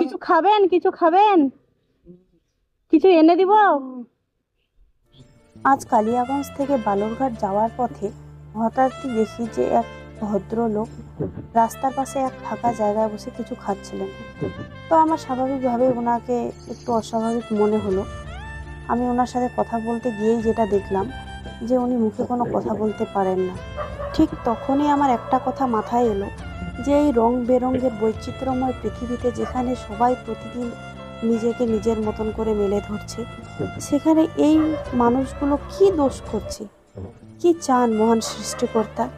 কিছু খাবেন কিছু খাবেন? কিছু এনে দিব? আজ কালিয়াগঞ্জ থেকে বালুরঘাট যাওয়ার পথে হঠাৎই দেখি যে এক ভদ্রলোক রাস্তার পাশে এক ফাঁকা জায়গায় বসে কিছু খাচ্ছিলেন। তো আমার স্বাভাবিকভাবে ওনাকে একটু অস্বাভাবিক মনে হলো। আমি ওনার সাথে কথা বলতে গিয়েই যেটা দেখলাম যে উনি মুখে কোনো কথা বলতে পারেন না। ঠিক তখনই আমার একটা কথা মাথায় এলো। যে এই রং বেরঙের বৈচিত্র্যময় পৃথিবীতে যেখানে সবাই প্রতিদিন নিজেকে নিজের মতন করে মেলে ধরছে সেখানে এই মানুষগুলো কি দোষ করছে? কি চান মহান সৃষ্টিকর্তা?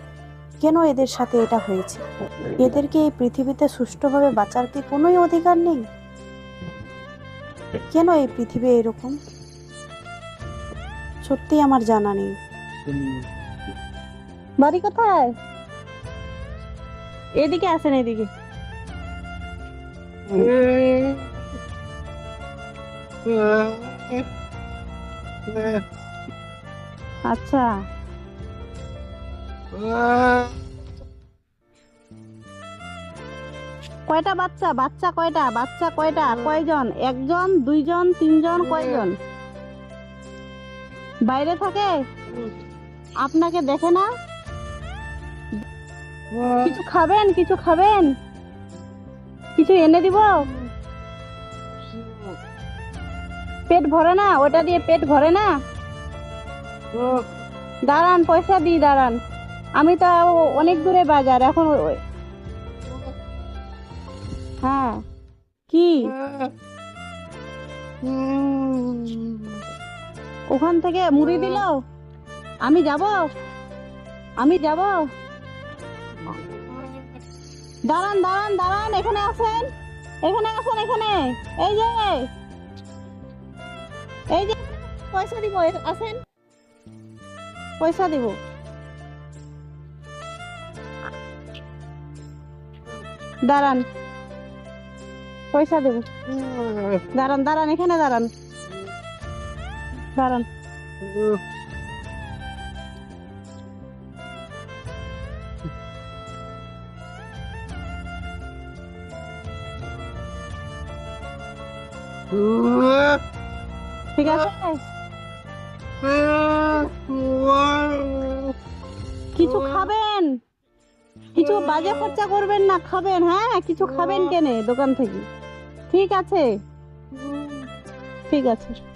কেন এদের সাথে এটা হয়েছে? এদেরকে এই পৃথিবীতে সুষ্ঠুভাবে বাঁচার কি কোনোই অধিকার নেই? কেন এই পৃথিবী এরকম? সত্যি আমার জানা নেই। বাড়ি কোথায়? এদিকে আসেন, এদিকে। আচ্ছা। কয়টা বাচ্চা? বাচ্চা কয়টা? বাচ্চা কয়টা? কয়জন? একজন, দুইজন, তিনজন, কয়জন? বাইরে থাকে? আপনাকে দেখে না? কিছু খাবেন কিছু খাবেন? কিছু এনে দিব? পেট ভরে না, ওটা দিয়ে পেট ভরে না? দাঁড়ান, পয়সা দিই দাঁড়ান। আমি তো অনেক দূরে বাজার, এখন হ্যাঁ। কি? ওখান থেকে মুড়ি দিল? আমি যাব? আমি যাব? দাঁড়ান দাঁড়ান দাঁড়ান, এখানে আসেন। এখানে আসেন, এখানে। এই যে। এই যে, পয়সা দিব আসেন। পয়সা দিব। দাঁড়ান। পয়সা দেব। দাঁড়ান দাঁড়ান, এখানে দাঁড়ান। দাঁড়ান। ঠিক আছে? কিছু খাবেন? কিছু বাজে খরচা করবেন না, খাবেন হ্যাঁ? কিছু খাবেন কেনে দোকান থেকে? ঠিক আছে? ঠিক আছে।